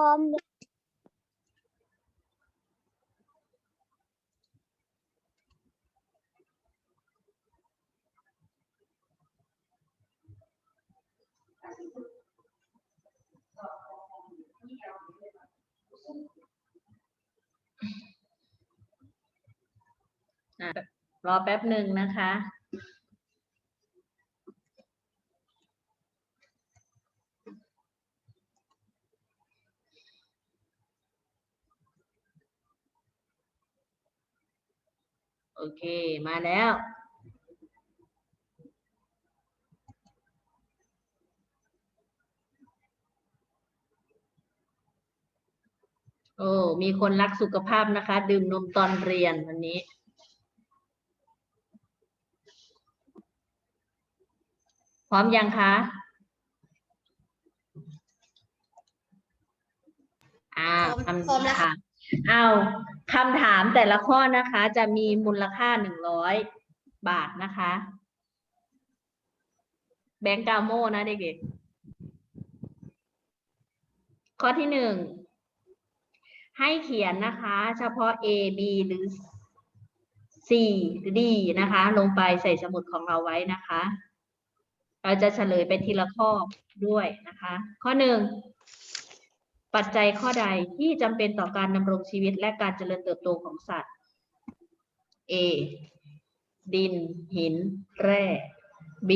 ร้อมรอแป๊บหนึ่งนะคะ เค มาแล้ว โอ้ มีคนรักสุขภาพนะคะ ดื่มนมตอนเรียนวันนี้พร้อมยังคะอ้าพร้อมคำพร้อมแล้วค่ะถาม เอาคำถามแต่ละข้อนะคะ จะมีมูลค่าหนึ่งร้อยบาทนะคะ แบงก์กาโมนะเด็กๆ ข้อที่หนึ่งให้เขียนนะคะ เฉพาะ A B หรือ C หรือ D นะคะ ลงไปใส่สมุดของเราไว้นะคะ เราจะเฉลยไปทีละข้อด้วยนะคะ ข้อหนึ่ง ปัจจัยข้อใดที่จำเป็นต่อการดำรงชีวิตและการเจริญเติบโตของสัตว์ A ดิน หิน แร่ B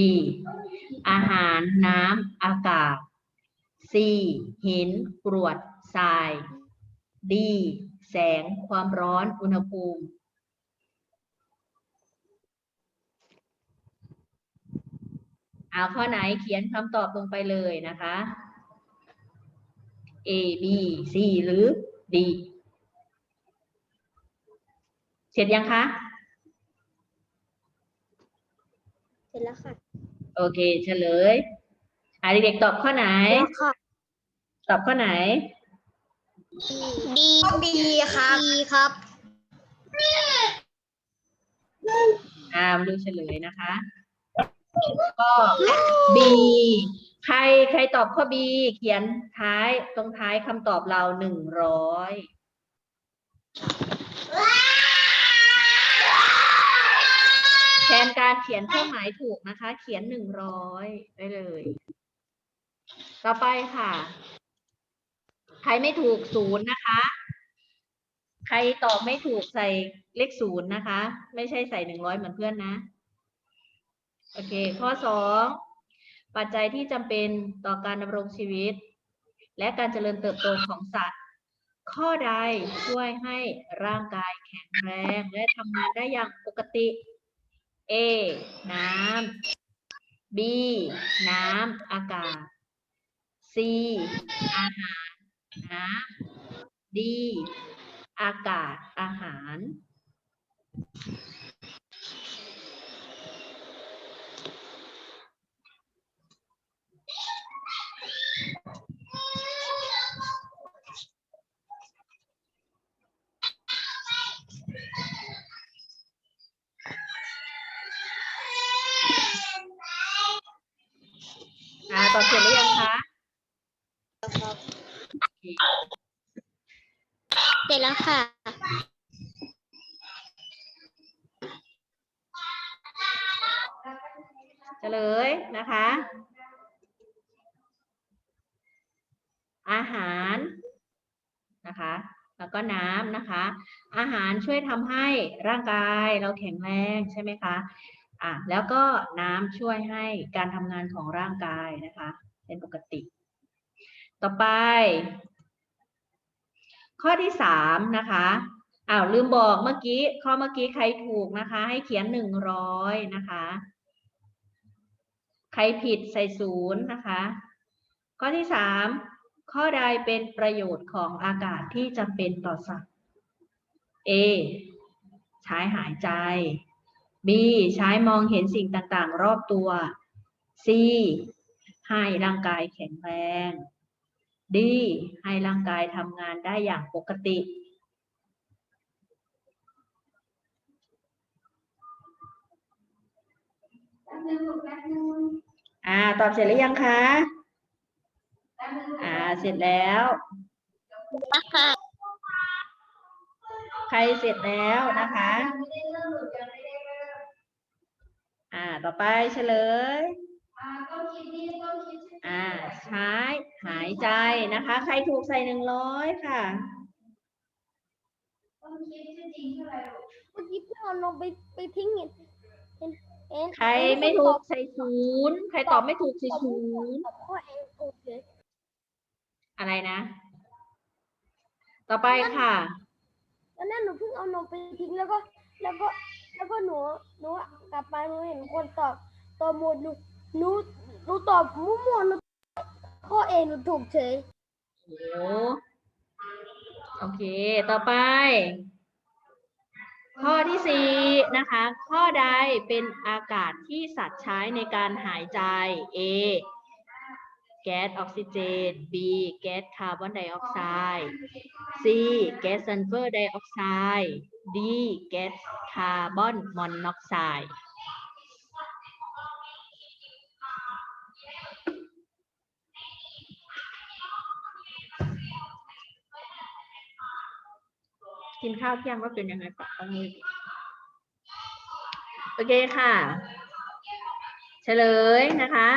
อาหาร น้ำ อากาศ C หิน กรวด ทราย D แสง ความร้อน อุณหภูมิ เอาข้อไหนเขียนคำตอบลงไปเลยนะคะ A B C หรือ D เสร็จยังคะ เสร็จแล้วค่ะ โอเคเฉลยอะเด็กๆตอบข้อไหนแล้วค่ะตอบข้อไหนดีดีครับดีครับ อ่ามาดูเฉลยนะคะ ก็ B ใครใครตอบข้อ B เขียนท้ายตรงท้ายคำตอบเราหนึ่งร้อยแทนการเขียนเครื่องหมายถูกนะคะ เขียนหนึ่งร้อยได้เลย ต่อไปค่ะ ใครไม่ถูกศูนย์นะคะ ใครตอบไม่ถูกใส่เลขศูนย์นะคะ ไม่ใช่ใส่หนึ่งร้อยเหมือนเพื่อนนะ โอเค ข้อสอง ปัจจัยที่จำเป็นต่อการดำรงชีวิต และการเจริญเติบโตของสัตว์ ข้อใดช่วยให้ร่างกายแข็งแรง และทำงานได้อย่างปกติ A น้ำ B น้ำอากาศ C อาหารน้ำ D อากาศอาหาร ตอบเสร็จหรือยังคะเสร็จแล้วค่ะ เฉลยนะคะ อาหารนะคะ แล้วก็น้ำนะคะ อาหารช่วยทำให้ร่างกายเราแข็งแรงใช่ไหมคะ อะแล้วก็น้ำช่วยให้การทำงานของร่างกายนะคะ เป็นปกติ ต่อไป ข้อที่สามนะคะอ้าวลืมบอกเมื่อกี้ข้อเมื่อกี้ใครถูกนะคะ ให้เขียนหนึ่งร้อยนะคะ ใครผิดใส่ศูนย์นะคะ ข้อที่สามข้อใดเป็นประโยชน์ของอากาศที่จำเป็นต่อสัตว์ A ใช้หายใจ B ใช้มองเห็นสิ่งต่างๆ รอบตัว C ให้ร่างกายแข็งแรง D ให้ร่างกายทำงานได้อย่างปกติ อ่า ตอบเสร็จหรือยังคะ อ่า เสร็จแล้วแล้วค่ะใครเสร็จแล้วนะคะ อ่า ต่อไปเฉลยอ่า ใช้หายใจนะคะ ใครถูกใส่หนึ่งร้อยค่ะเมื่อกี้พี่เอาลงไปไปทิ้งเห็นเห็นเห็นใครไม่ถูกใส่ศูนย์ใครตอบไม่ถูกใส่ศูนย์ตอบข้อเองถูกเลยอะไรนะ ต่อไปค่ะแล้วนั่นหนูเพิ่งเอานมไปทิ้งแล้วก็ แล้วก็ แล้วก็หนูหนูกลับมาหนูเห็นคนตอบตอบหมดหนูหนูหนูตอบมั่วๆหนูข้อเองหนูถูกเฉยโอ้โอเค ต่อไป ข้อที่สี่นะคะ ข้อใดเป็นอากาศที่สัตว์ใช้ในการหายใจ A แก๊สออกซิเจน B แก๊สคาร์บอนไดออกไซด์ C แก๊สซัลเฟอร์ไดออกไซด์ D แก๊สคาร์บอนมอนอกไซด์กินข้าวเที่ยงว่าเป็นยังไงปะเอามือโอเคค่ะ เฉลยนะคะ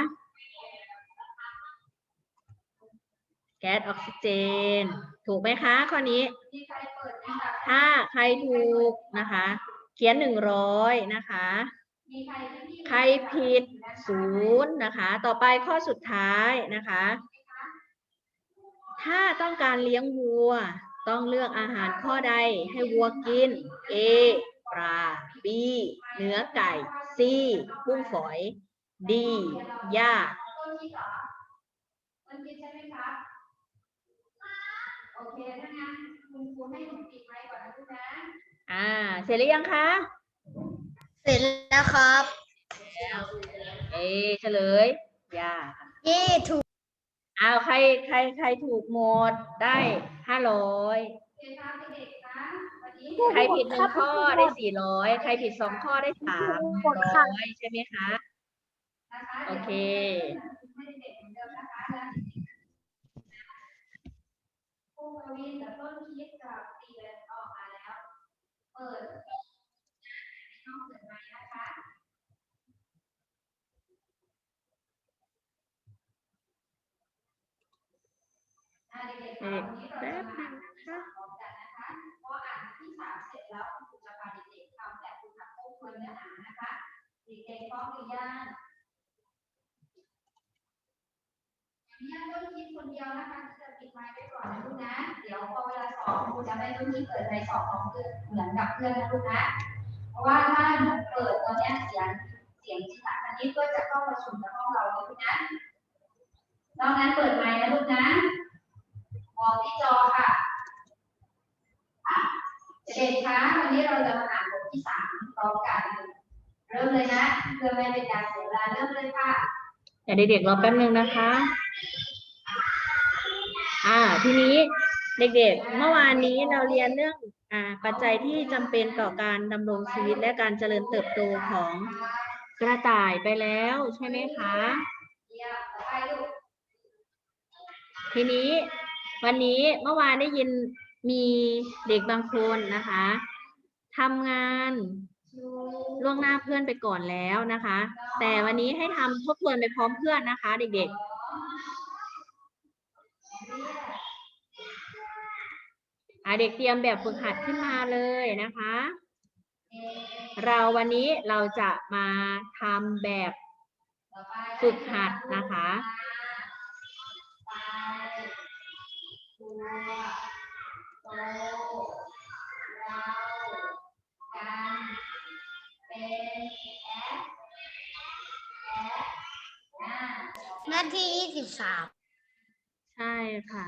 แก๊สออกซิเจน ถูกไหมคะ ข้อนี้ ถ้าใครถูกนะคะ เขียนหนึ่งร้อยนะคะ ใครผิดศูนย์นะคะ ต่อไปข้อสุดท้ายนะคะ ถ้าต้องการเลี้ยงวัว ต้องเลือกอาหารข้อใดให้วัวกิน A ปลา B เนื้อไก่ C กุ้งฝอย D หญ้า เคถ้างั้นคุณครูให้หนูปิดไมค์ก่อนนะลูกนะ อ่า เสร็จหรือยังคะเสร็จแล้วครับเอเฉลยหญ้าเย่ถูกอ้าวใครใครใครถูกหมดได้ห้าร้อยโอเคครับเด็กๆนะวันนี้ใครผิดหนึ่งข้อได้สี่ร้อยใครผิดสองข้อได้สามร้อยใช่ไหมคะ นะคะโอเคให้เด็กๆเหมือนเดิมนะคะแล้ว ครูกวินกับต้นคิดกับตีเลนออกมาแล้ว เปิดช่องเปิดไมนะคะอ่าเด็กๆค่ะวันนี้เราจะมาอ่านที่สามพร้อมกันนะคะพออ่านที่สามเสร็จแล้วคุณครูจะพาเด็กๆทำแบบฝึกหัดทบทวนเนื้อหานะคะเด็กๆพร้อมหรือยังยังต้นคิดคนเดียวนะคะิดไมค์ไว้ก่อนนะลูกนะ เดี๋ยวพอเวลาสอบครูจะไม่ต้นคิดเปิดในสอบของเพื่อนเหมือนกับเพื่อนนะลูกนะ เพราะว่าถ้าหนูเปิดตอนนี้เสียงเสียงจิตตคณิตก็จะเข้าประชุมกับห้องเรานะลูกนะนอกนั้นเปิดไมค์นะลูกนะมองที่จอค่ะอะเด็กๆคะวันนี้เราจะมาอ่านบทที่สามพร้อมกัน เริ่มเลยนะเพื่อไม่เป็นการเสียเวลาเริ่มเลยค่ะเดี๋ยวเด็กๆรอแป๊บนึงนะคะ อ่า ทีนี้เด็กๆ เมื่อวานนี้เราเรียนเรื่องอ่าปัจจัยที่จำเป็นต่อการดำรงชีวิตและการเจริญเติบโตของกระต่ายไปแล้วใช่ไหมคะ ทีนี้วันนี้เมื่อวานได้ยินมีเด็กบางคนนะคะทำงานล่วงหน้าเพื่อนไปก่อนแล้วนะคะ แต่วันนี้ให้ทำทบทวนไปพร้อมเพื่อนนะคะ เด็กๆ เด็กเตรียมแบบฝึกหัดขึ้นมาเลยนะคะ เราวันนี้เราจะมาทำแบบฝึกหัดนะคะนาหน้าที่ยี่สิบสาม ใช่ค่ะ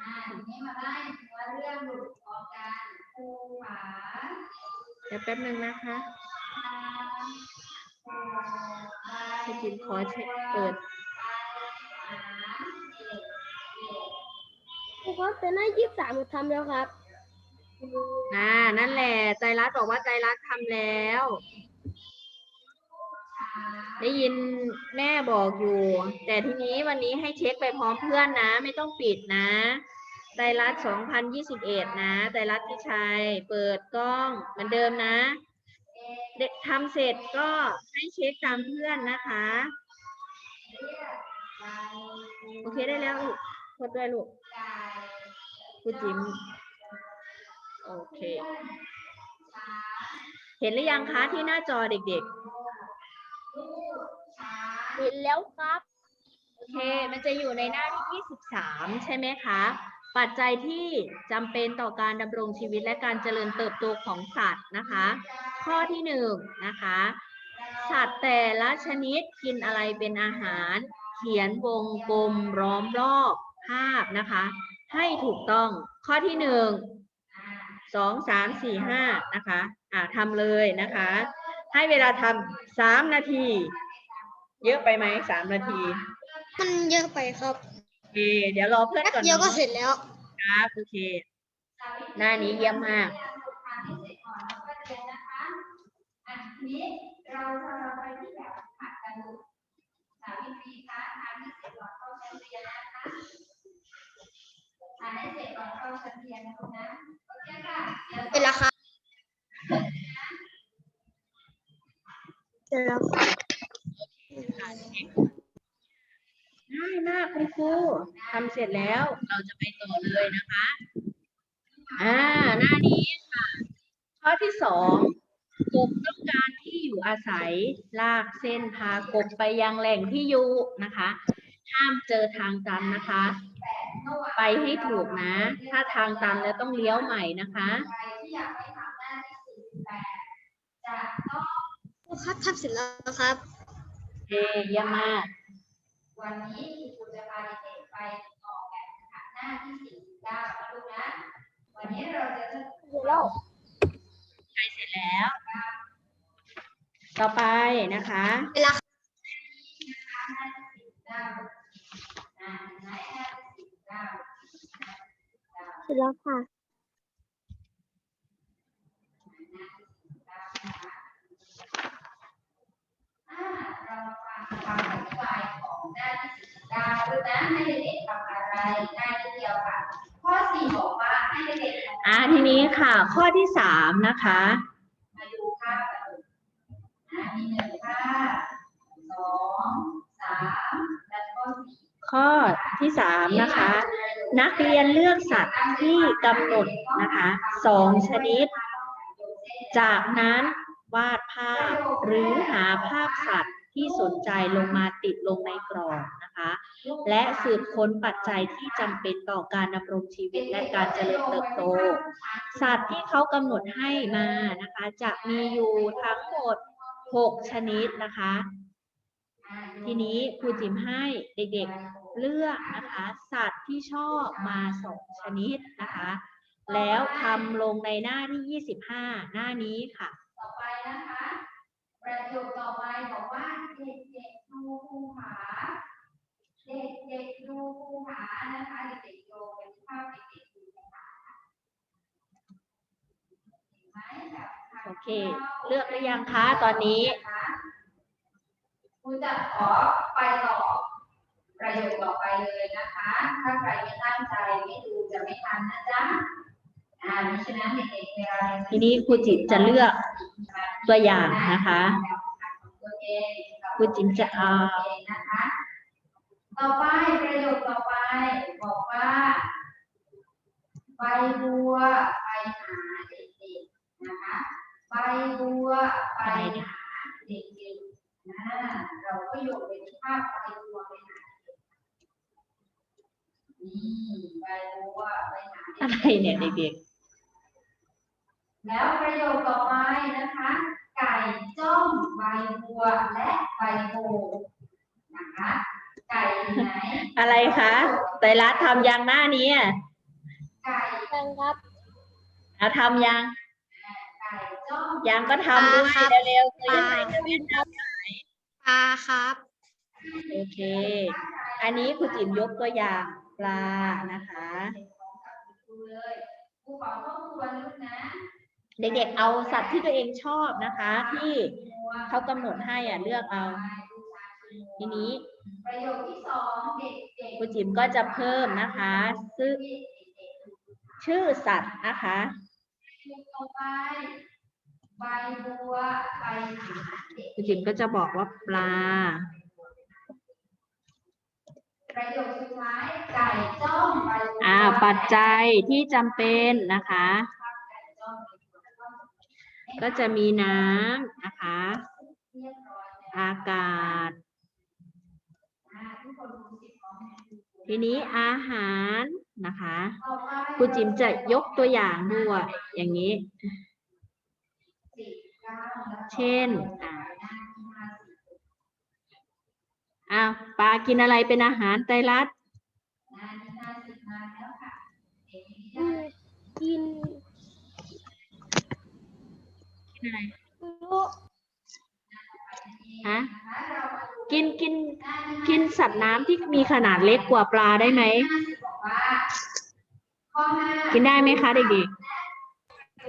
อ่าทีนี้มาได้ว่าเรื่องหลุดออกกันครูหมาเดี๋ยวแป๊บนึงนะคะทางครูไปให้จินขอเช็คเปิดไปหาเด็กเด็กครูครับแต่หน้ายี่สิบสามหนูทำแล้วครับ อ่า นั่นแหละ ใจรัฐบอกว่าใจรัฐทำแล้วช้า ได้ยินแม่บอกอยู่ แต่ทีนี้วันนี้ให้เช็คไปพร้อมเพื่อนนะ ไม่ต้องปิดนะไตรรัฐ2021 นะไตรรัฐพิชัย เปิดกล้องเหมือนเดิมนะ เด็กทำเสร็จก็ให้เช็คตามเพื่อนนะคะ โอเคได้แล้วลูกกดด้วยลูกครูจิม โอเค เห็นหรือยังคะที่หน้าจอเด็กๆ เห็นแล้วครับ โอเค มันจะอยู่ในหน้าที่ 23 ใช่ไหมคะ ปัจจัยที่จำเป็นต่อการดำรงชีวิตและการเจริญเติบโตของสัตว์นะคะ ข้อที่หนึ่งนะคะ สัตว์แต่ละชนิดกินอะไรเป็นอาหาร เขียนวงกลมล้อมรอบภาพนะคะ ให้ถูกต้อง ข้อที่หนึ่งสองสามสี่ห้านะคะ อ่าทำเลยนะคะ ให้เวลาทำสามนาที เยอะไปไหมสามนาทีมันเยอะไปครับโอเคเดี๋ยวรอเพื่อนแป๊บก่อนเดียวก็เนาะเสร็จแล้วครับโอเค หน้านี้เยี่ยมมากอันนี้เราจะเราไปที่แบบผัดกันดูสาวิตรีคะทานให้เสร็จก่อนเข้าชั้นเรียนนะคะทานให้ เสร็จก่อนเข้าชั้นเรียนนะลูกนะโอเคค่ะเดี๋ยวเป็นราคาเสร็จแล้วครับง่ายมากคุณครูทำเสร็จแล้วเราจะไปต่อเลยนะคะ อ่า หน้านี้ค่ะ ข้อที่สองกบต้องการที่อยู่อาศัย ลากเส้นพากบไปยังแหล่งที่อยู่นะคะ ห้ามเจอทางตันนะคะ ไปให้ถูกนะ ถ้าทางตันแล้วต้องเลี้ยวใหม่นะคะ ครับทำเสร็จแล้วครับเย้เยี่ยมมากวันนี้ครูจะพาเด็กๆไปออกแบบค่ะหน้าที่สี่สิบเก้านะลูกนะ วันนี้เราจะเสร็จแล้วใช้เสร็จแล้ว ต่อไปนะคะเป็นราคาเสร็จแล้วค่ะ เราฟังคำอธิบายของหน้าที่49 ด้วยนะให้เด็กๆทำอะไรง่ายนิดเดียวค่ะ ข้อ4บอกว่าให้เด็กๆอ่าทีนี้ค่ะ ข้อที่สามนะคะ มาดูภาพกันดูนะมีหนึ่งภาพสองสามแล้วก็สี่ข้อที่สามนะคะ นักเรียนเลือกสัตว์ที่กำหนดนะคะสองชนิด จากนั้นวาดภาพหรือหาภาพสัตว์ที่สนใจลงมาติดลงในกรอบนะคะ และสืบค้นปัจจัยที่จำเป็นต่อการดำรงชีวิตและการเจริญเติบโต สัตว์ที่เขากำหนดให้มานะคะ จะมีอยู่ทั้งหมด 6 ชนิดนะคะ ทีนี้ครูจิมให้เด็กๆเลือกนะคะ สัตว์ที่ชอบมาสองชนิดนะคะ แล้วทำลงในหน้าที่ 25 หน้านี้ค่ะ ต่อไปนะคะ ประโยคต่อไปบอกว่าเด็กๆดูภูผา เด็กๆดูภูผานะคะเด็กๆโยเป็นภาพเด็กๆดูภูผาเห็นไหมแบบทางโอเค เลือกหรือยังคะตอนนี้คุณจะขอไปต่อประโยคต่อไปเลยนะคะ ถ้าใครไม่ตั้งใจไม่ดูจะไม่ทันนะจ๊ะอ่าฉะนั้นเด็กๆเวลาเรียนทีนี้ครูจิมจะเลือกตัวอย่างนะคะครูจิมจะเอา ต่อไปประโยคต่อไป บอกว่าใบบัวไปหาเด็กๆนะคะใบบัวไปหาเด็กๆนะเราก็โยกไปที่ภาพใบบัวไปหาเด็กนี่ใบบัวไปหาเด็กอะไรเนี่ยเด็กแล้วประโยคต่อไปนะคะ ไก่จ้องใบบัวและใบโพนะคะ ไก่อยู่ไหนๆอะไรคะไตรรัฐทำยังหน้านี้อะไก่กันครับ เอาทำยังไก่จ้องยังก็ทำด้วยครับเร็วๆคือยังไงจะเวียนดำปลาครับ โอเค อันนี้ครูจิ๋มยกตัวอย่างปลานะคะ ดูเลยกูขอทบทวนลูกนะเด็กๆเอาสัตว์ที่ตัวเองชอบนะคะ ที่เขากำหนดให้อะเลือกเอาดูทีนี้ ประโยคที่สองเด็กเด็กครูจิ๋มก็จะเพิ่มนะคะชื่อชื่อสัตว์นะคะต่อไปใบบัวใบหาเด็กครูจิ๋มก็จะบอกว่าปลา ประโยคสุดท้ายไก่จ้องใบบัวอ่าปัจจัยที่จำเป็นนะคะไก่จ้องใบบัวจ้องก็จะมีน้ำนะคะเรียบร้อยแล้วอากาศ อ่าทุกคนรู้สิพร้อมไหม ทีนี้อาหารนะคะต่อไปครูจิ๋มจะยกตัวอย่างด้วยอย่างนี้สิบเก้าแล้วเช่นอ่าหน้าที่ห้าสิบอ้าวปลากินอะไรเป็นอาหารไตรลัดหน้าที่ห้าสิบมาแล้วค่ะเด็กนี้อืได้มกินกินอะไรรู้ ฮะนะคะเรามาดูกินกินหน้าที่กินสัตว์น้ำที่มีขนาดเล็กกว่าปลาได้ไหมห้าสิบบอกว่าข้อห้ากินได้ไหมคะเด็ก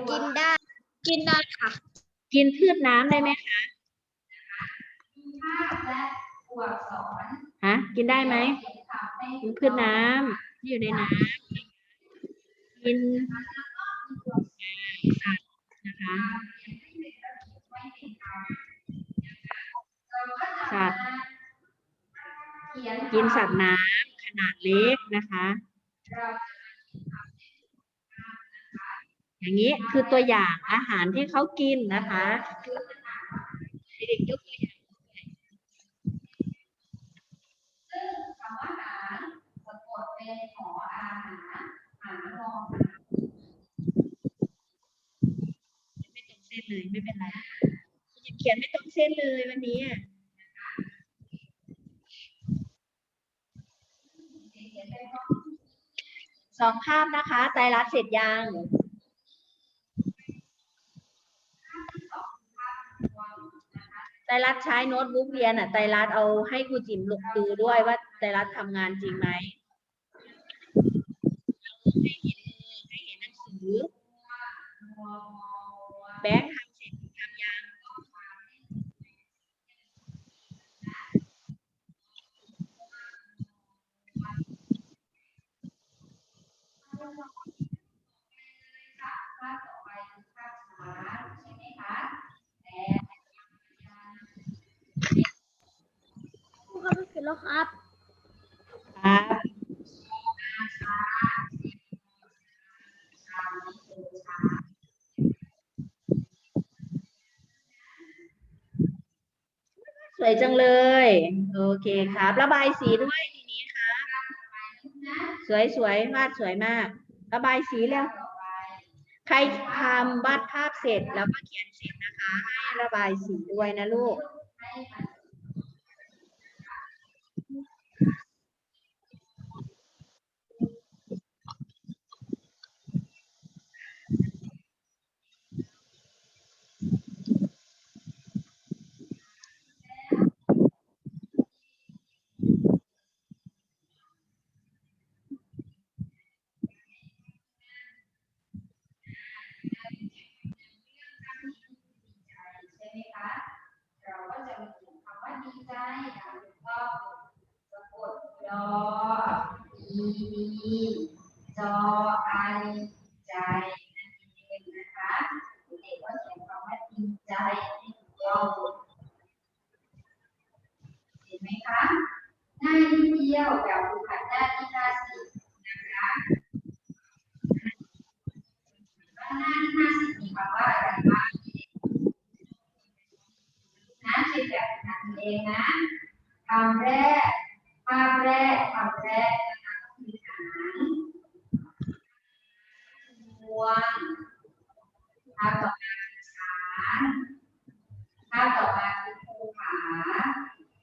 กินได้ กินได้ค่ะๆกินพืชน้ำได้ไหมคะภาพและตัวอักษรฮะ กินได้ไหมเขียนคำให้กินพืชน้ำที่อยู่ในน้ำกินอ่าสัตว์นะคะ กินสัตว์น้ำขนาดเล็กนะคะ อย่างนี้คือตัวอย่างอาหารที่เขากินนะคะเด็กยกตัวอย่างซึ่งคำว่าหารสะกดเป็นหออาหารหารองไม่ตรงเส้นเลยไม่เป็นไรเขียนไม่ตรงเส้นเลยวันนี้อะ เขียนเป็นข้อ สองภาพนะคะไตรัดเสร็จยังไตรรัฐใช้โน้ตบุ๊กเรียนอะไตรรัฐเอาให้ครูจิ๋มลงดูด้วยว่าไตรรัฐทำงานจริงไหมให้เห็นให้เห็นหนังสือแบงค์ทำเสร็จทำยัง ค่ะภาพต่อไปคือภาพช้าใช่ไหมคะแต่ ครูครับเสร็จแล้วครับ ครับ สวยจังเลย โอเคครับ ระบายสีด้วยทีนี้ครับนะสวยสวยวาดสวยมาก ระบายสีแล้ว ใครทำวาดภาพเสร็จแล้วก็เขียนเสร็จนะคะ ให้ระบายสีด้วยนะลูก ให้มัน ใช่ไหมคะ เราก็จะมีคำว่าดีใจอย่างถูกต้องสะกดดอดีจอไอใจนั่นเอง นะคะเด็กก็เขียนคำว่าดีใจให้ถูกต้องเห็นไหมคะหน้านิดเดียวแบบฝึกหัดหน้าที่ห้าสิบนะคะว่าหน้าที่ห้าสิบมีคำว่าอะไรบ้างนะคิดแบบนั้นเองนะคำแรกภาพแรกคำแรกนะคะก็คือหางงวง ภาพต่อมาคือช้างภาพต่อมาคือภูผา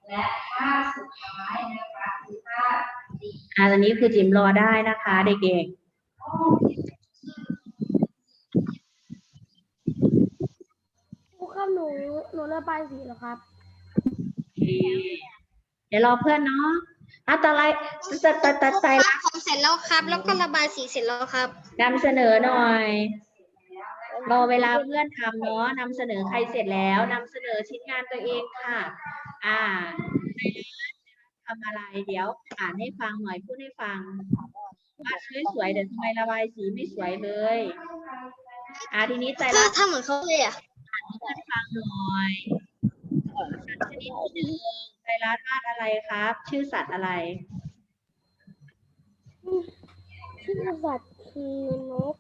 และภาพสุดท้ายนะคะคือภาพดีอ่าตอนนี้ครูจิ๋มรอได้นะคะ เด็กโอ้ครูครับหนูหนูระบายสีแล้วครับๆโอเคเดี๋ยวรอเพื่อนเนาะอะต่อไปตัดตัดตัดไตรลักษณ์ผมเสร็จแล้วครับ แล้วก็ระบายสีเสร็จแล้วครับนำเสนอหน่อย รอเวลาเพื่อนทำเนาะนำเสนอใครเสร็จแล้วนำเสนอชิ้นงานตัวเองค่ะ อ่าทำอะไรเดี๋ยว อ่านให้ฟังหน่อยพูดให้ฟังวาดสวยๆเดี๋ยวทำไมระบายสีไม่สวยเลย อะทีนี้ใจถ้ารักถ้าเหมือนเขาเลยอะให้ฟังหน่อยสัตว์ชนิดที่หนึ่งใจรักวาดอะไรครับ ชื่อสัตว์อะไร ชื่อสัตว์คือนก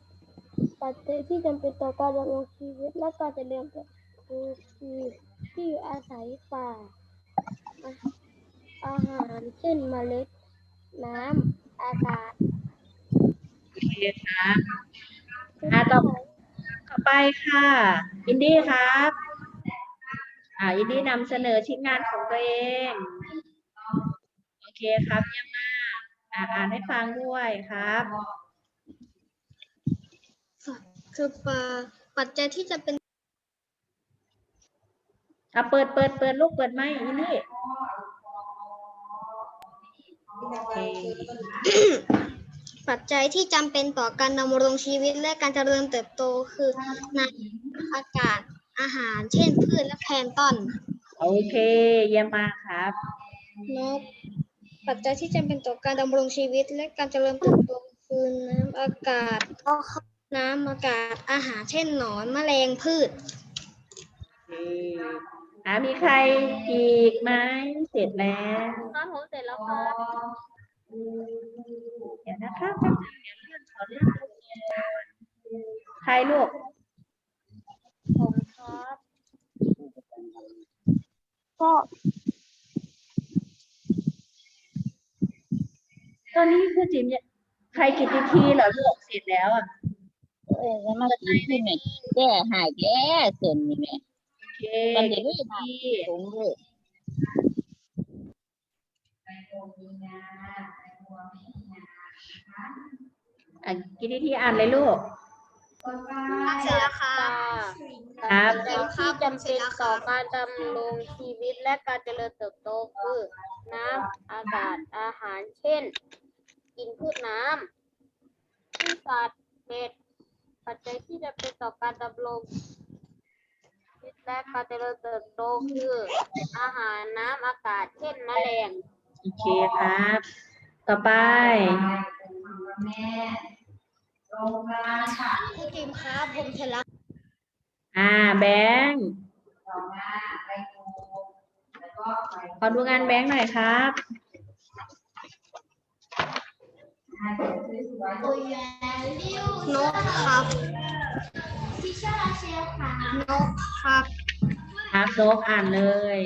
ปัจจัยที่จำเป็นต่อการดำรงชีวิตและการเจริญเติบโตคือที่อยู่อาศัยป่า อาหารเช่นเมล็ด น้ำอากาศโอเคครับอะต่อต่อไปค่ะ อินดี้ครับอ่าอินดี้นำเสนอชิ้นงานของตัวเอง โอเคครับเยี่ยมมากอ่าอ่านให้ฟังด้วยครับ คือป่าปัจจัยที่จะเป็นอะเปิดเปิดเปิดลูกเปิดไหมอินดี้โอเคปัจจัยที่จำเป็นต่อการดำรงชีวิตและการเจริญเติบโตคือน้ำอากาศอาหาร เช่นพืชและแพลงก์ต้นโอเคเยี่ยมมากครับ นกปัจจัยที่จำเป็นต่อการดำรงชีวิตและการเจริญเติบโตคือน้ำอากาศ น้ำอากาศอาหารเช่นหนอนแมลงพืชโอเคอ่ามีใครอีกไหมเสร็จแล้วครับผมเสร็จแล้วครับ เดี๋ยวนะครับแป๊บนึงเดี๋ยวเลื่อนขอเลื่อนลูกเรียนก่อนใครลูก ผมครับก็ตอนนี้คือจิมเนี่ยใครกิตติทีเหรอลูกเสร็จแล้วอะ เออแล้วมากินที่แม่แก้หายแก้เส้นนี่แม่โอเคมันเดี๋ยวกินี้ตติทีสูงเลยอะกิตติทีอ่านเลยลูกเสร็จแล้วค่ะครับสิ่งที่จำเป็นต่อการดำรงชีวิตและการเจริญเติบโตคือน้ำอากาศอาหารเช่น กินพืชน้ำพืชสัตว์เห็ด ปัจจัยที่จะเป็นต่อการดำรงชีวิตและการเจริญเติบโตคือ อาหารน้ำอากาศเช่นแมลงโอเคครับ ต่อไป แม่ตรงกลางค่ะคุณจิมครับผมเสร็จแล้วอ่าแบงค์ต่อมาไปดูแล้วก็ไปขอดูงานแบงค์หน่อยครับ อ่าเดี๋ยวสวยๆ นกครับ นกครับ ครับนกอ่านเลย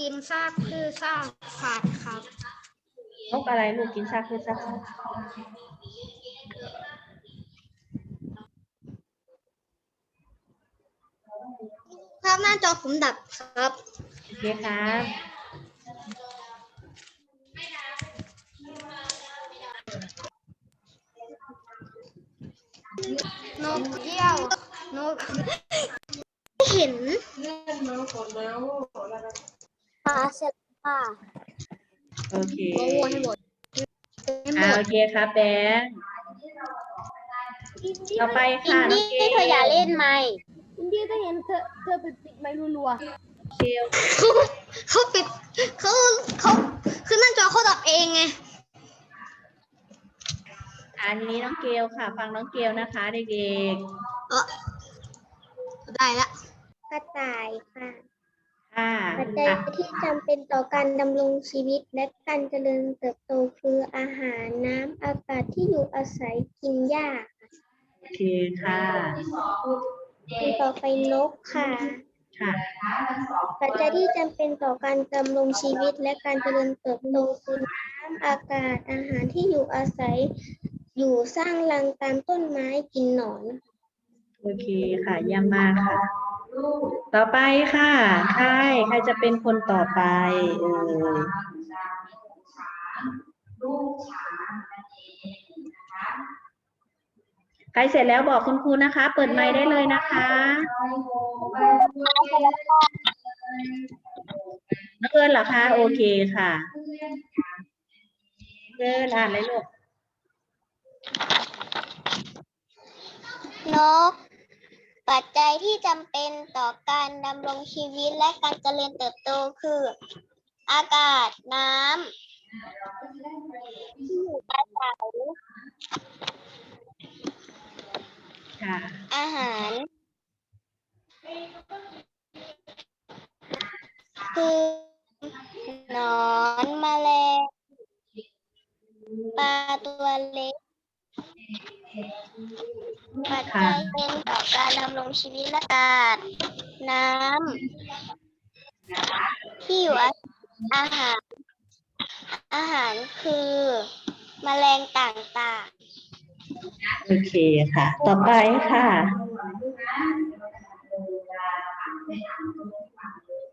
กินซากพืชซากสัตว์ครับ นกอะไรลูกกินซากคือซากครับหน้าจอผมดับครับ โอเคครับ นกเยี่ยวนกเห็นปลาเสร็จค่ะโอเคมะม่วงให้หมดให้หมอ่าดโอเคครับแบงค์ ต่อไปค่ะน้องเกล เธออย่าเล่นไหมอินดี้ถ้าเห็นเธอเธอไปปิดไมค์รัวเกลๆเขาปิดเขาเขาคือหน้าจอเขาดับเองไง อันนี้น้องเกลค่ะ ฟังน้องเกลนะคะ เด็กเออได้ละกระต่ายค่ะๆค่ะปัจจัยอะที่จำเป็นต่อการดำรงชีวิตและการเจริญเติบโตคืออาหารน้ำอากาศที่อยู่อาศัยกินหญ้าโอเคค่ะมีต่อไปนกค่ะ ค่ะ ปัจจัยที่จำเป็นต่อการดำรงชีวิตและการเจริญเติบโตคือน้ำอากาศอาหารที่อยู่อาศัย อยู่สร้างรังตามต้นไม้กินหนอน โอเคค่ะเยี่ยมมากค่ะ ต่อไปค่ะใครใครจะเป็นคนต่อไปเออใครเสร็จแล้วบอกคุณครูนะคะ เปิดไมค์ได้เลยนะคะ นักเรียนเหรอคะ โอเคค่ะเดินอ่านเลยลูก นก ปัจจัยที่จำเป็นต่อการดำรงชีวิตและการเจริญเติบโตคือ อากาศน้เราก็จะได้ประโยชน์ที่อาศัยค่ะอาหาร คือนอนแมลงปลาตัวเล็ก ปัจจัยเป็นต่อการดำรงชีวิตและอากาศ น้ำที่อยู่อาศัยอาหาร อาหารคือแมลงต่างโอเคค่ะ ต่อไปค่ะลูกนะเดี๋ยวเราจะทำเวลาอ่านได้อ่านตรงนี้ฟังเลย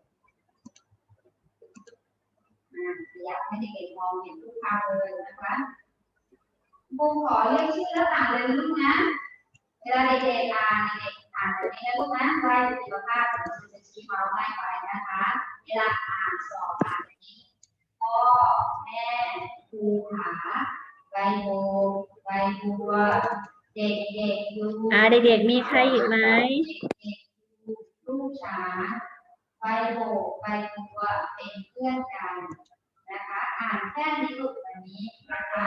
อ่าอยากให้เด็กๆมองเห็นทุกคำเลยนะคะ บูมขอเรียกชื่อแล้วอ่านเลยนะลูกนะ เวลาเด็กๆอ่านเด็กๆอ่านแบบนี้นะลูกนะไล่สุขภาพเดี๋ยวจะชี้เมาส์ไล่ไปนะคะ เวลาอ่านสอบอ่านแบบนี้พ่อแม่ครูขาใบโบใบบัวเด็กๆดูอ่าเด็กๆมีใครอีกไหมลูกช้างใบโบกใบบัวเป็นเพื่อนกันนะคะ อ่านแค่นี้ลูกวันนี้นะคะ